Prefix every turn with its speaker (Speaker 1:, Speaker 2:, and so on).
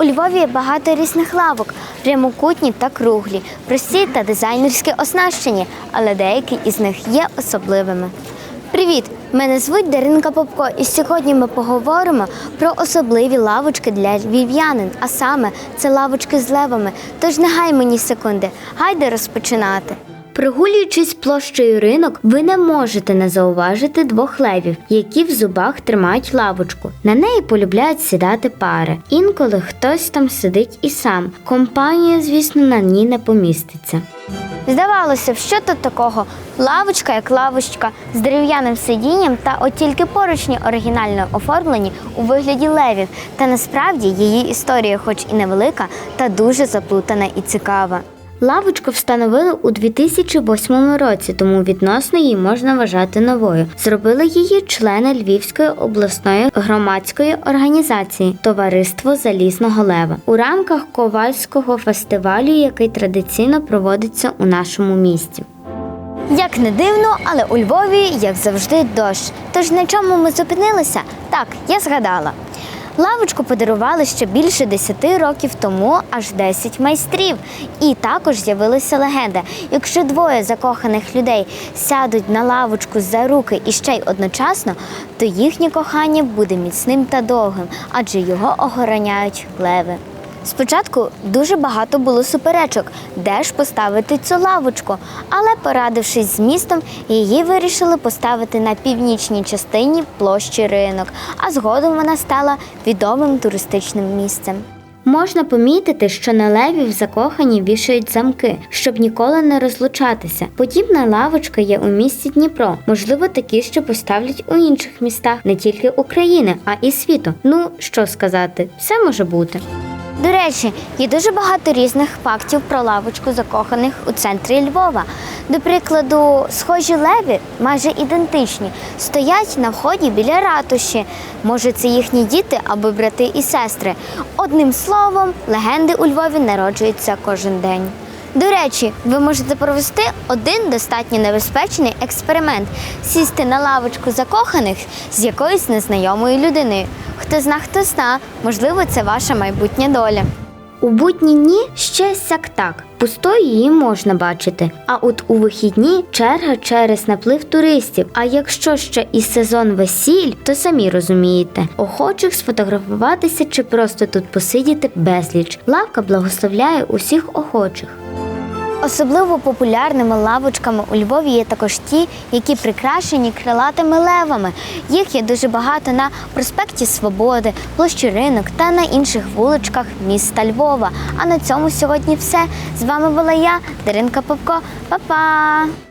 Speaker 1: У Львові багато різних лавок, прямокутні та круглі, прості та дизайнерські оснащені, але деякі із них є особливими. Привіт! Мене звуть Даринка Попко, і сьогодні ми поговоримо про особливі лавочки для львів'янин, а саме це лавочки з левами. Тож не гай мені секунди, гайде розпочинати. Прогулюючись площею ринок, ви не можете не зауважити двох левів, які в зубах тримають лавочку. На неї полюбляють сідати пари. Інколи хтось там сидить і сам. Компанія, звісно, на ній не поміститься. Здавалося б, що тут такого? Лавочка як лавочка з дерев'яним сидінням та от тільки поручні оригінально оформлені у вигляді левів. Та насправді її історія, хоч і невелика, та дуже заплутана і цікава. Лавочку встановили у 2008 році, тому відносно її можна вважати новою. Зробили її члени Львівської обласної громадської організації Товариство Залізного Лева у рамках ковальського фестивалю, який традиційно проводиться у нашому місті. Як не дивно, але у Львові, як завжди, дощ. Тож на чому ми зупинилися? Так, я згадала. Лавочку подарували ще більше 10 років тому аж 10 майстрів. І також з'явилася легенда: якщо двоє закоханих людей сядуть на лавочку за руки і ще й одночасно, то їхнє кохання буде міцним та довгим, адже його охороняють леви. Спочатку дуже багато було суперечок, де ж поставити цю лавочку, але порадившись з містом, її вирішили поставити на північній частині площі ринок, а згодом вона стала відомим туристичним місцем. Можна помітити, що на левів закохані вішають замки, щоб ніколи не розлучатися. Подібна лавочка є у місті Дніпро. Можливо, такі ще поставлять у інших містах, не тільки України, а і світу. Ну що сказати, все може бути. До речі, є дуже багато різних фактів про лавочку закоханих у центрі Львова. До прикладу, схожі леві, майже ідентичні, стоять на вході біля ратуші. Може, це їхні діти або брати і сестри. Одним словом, легенди у Львові народжуються кожен день. До речі, ви можете провести один достатньо небезпечний експеримент сісти на лавочку закоханих з якоюсь незнайомою людиною. Хто зна, хто зна, можливо, це ваша майбутня доля. У будні дні ще сяк так. Пустою її можна бачити. А от у вихідні черга через наплив туристів. А якщо ще і сезон весіль, то самі розумієте, охочих сфотографуватися чи просто тут посидіти безліч. Лавка благословляє усіх охочих. Особливо популярними лавочками у Львові є також ті, які прикрашені крилатими левами. Їх є дуже багато на проспекті Свободи, площі ринок та на інших вуличках міста Львова. А на цьому сьогодні все. З вами була я, Даринка Попко. Па-па!